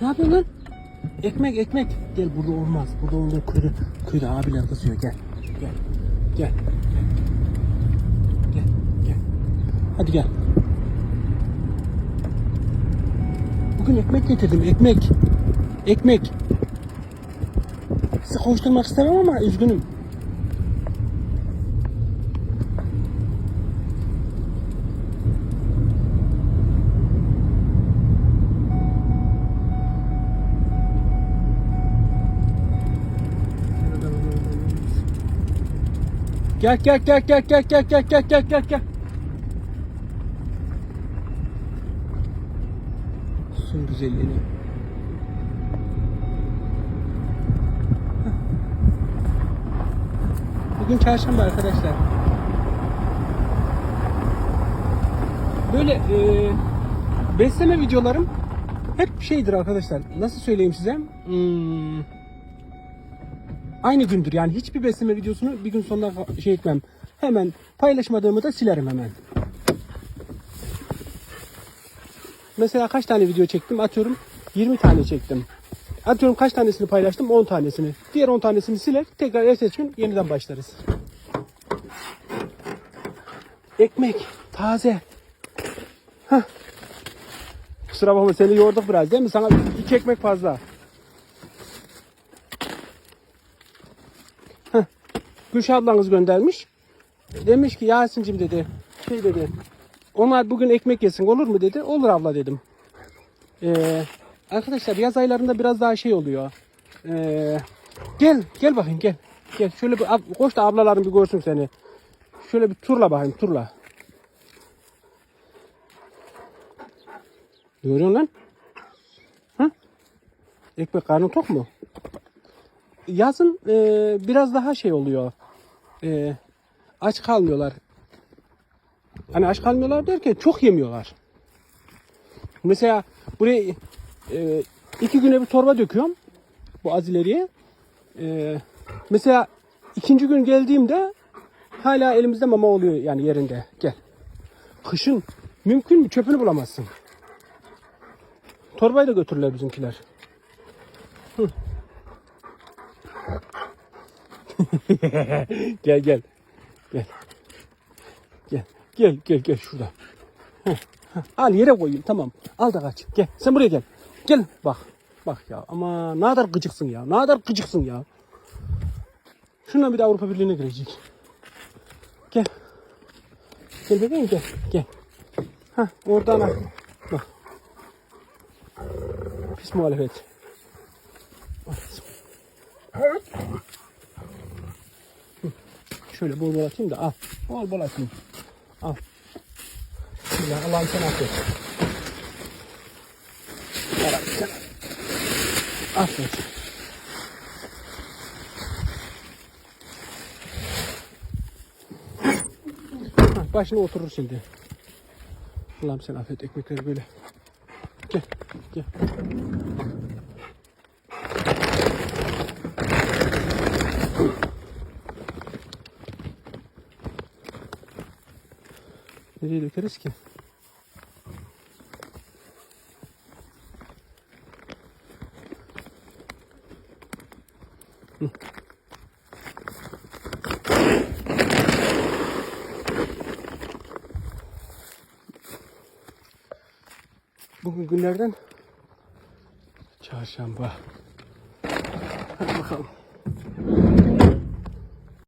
Ne yapıyorsun lan? Ekmek ekmek. Gel burada olmaz. Burada olur kuyru. Kuyru abiler kızıyor gel. Gel. Gel. Gel. Gel. Hadi gel. Bugün ekmek getirdim ekmek. Ekmek. Sizi koşturmak istemem ama üzgünüm. Gel gel gel gel gel gel gel gel gel gel gel. Sun güzelliğini. Bugün çarşamba arkadaşlar. Böyle e, besleme videolarım hep şeydir arkadaşlar. Nasıl söyleyeyim size? Hmm, aynı gündür. Yani hiçbir besleme videosunu bir gün sonra şey etmem. Hemen paylaşmadığımı da silerim hemen. Mesela kaç tane video çektim? Atıyorum 20 tane çektim. Atıyorum kaç tanesini paylaştım? 10 tanesini. Diğer 10 tanesini siler. Tekrar ertesi gün yeniden başlarız. Ekmek. Taze. Hah. Kusura bakma seni yorduk biraz değil mi? Sana iki ekmek fazla. Gülşah ablanız göndermiş. Demiş ki Yasin'cim dedi. Şey dedi. Onlar bugün ekmek yesin olur mu dedi. Olur abla dedim. Ee, arkadaşlar yaz aylarında biraz daha şey oluyor. Ee, gel gel bakayım gel. Gel şöyle bir koş da ablaların bir görsün seni. Şöyle bir turla bakayım turla. Görüyorsun lan? Hı? Ekmek karnın tok mu? Yazın e, biraz daha şey oluyor. E, aç kalmıyorlar. Hani aç kalmıyorlar derken çok yemiyorlar. Mesela buraya e, iki güne bir torba döküyorum. Bu az ileriye. E, mesela ikinci gün geldiğimde hala elimizde mama oluyor yani yerinde. Gel. Kışın mümkün mü çöpünü bulamazsın. Torbayı da götürürler bizimkiler. Hı. gel gel. Gel. Gel. Gel gel gel şurada. Heh, heh. Al yere koyayım tamam. Al da kaç. Gel sen buraya gel. Gel bak. Bak ya ama ne kadar gıcıksın ya. Ne kadar gıcıksın ya. Şuna bir de Avrupa Birliği'ne girecek. Gel. Gel bebeğim gel. Gel. Ha oradan al. Bak. Pis muhalefet. Hı. Şöyle bol bol atayım da al. Bol bol atayım. Al. Bismillah Allah'ım sen affet. Allah'ım sen affet. Başına oturur şimdi. Allah'ım sen affet ekmekleri böyle. Gel, gel. Nereye dökeriz ki? Hı. Bugün günlerden çarşamba. Hadi bakalım.